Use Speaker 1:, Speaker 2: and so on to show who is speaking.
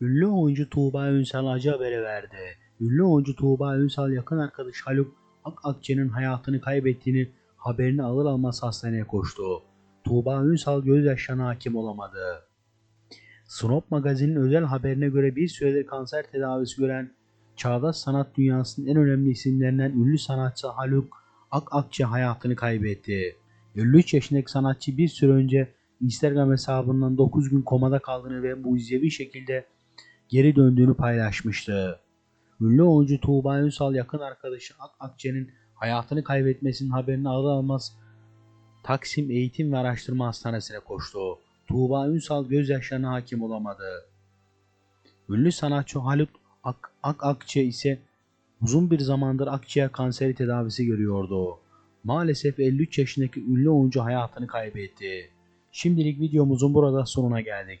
Speaker 1: Ünlü oyuncu Tuğba Ünsal acı haberi verdi. Ünlü oyuncu Tuğba Ünsal yakın arkadaş Haluk Ak Akçe'nin hayatını kaybettiğini haberini alır almaz hastaneye koştu. Tuğba Ünsal gözyaşlarına hakim olamadı. Snop magazinin özel haberine göre bir süredir kanser tedavisi gören çağdaş sanat dünyasının en önemli isimlerinden ünlü sanatçı Haluk Ak Akçe hayatını kaybetti. 53 yaşındaki sanatçı bir süre önce Instagram hesabından 9 gün komada kaldığını ve mucizevi şekilde geri döndüğünü paylaşmıştı. Ünlü oyuncu Tuğba Ünsal yakın arkadaşı Ak Akçe'nin hayatını kaybetmesinin haberini alır almaz Taksim Eğitim ve Araştırma Hastanesi'ne koştu. Tuğba Ünsal gözyaşlarına hakim olamadı. Ünlü sanatçı Haluk Ak, Ak Akçe ise uzun bir zamandır akciğer kanseri tedavisi görüyordu. Maalesef 53 yaşındaki ünlü oyuncu hayatını kaybetti. Şimdilik videomuzun burada sonuna geldik.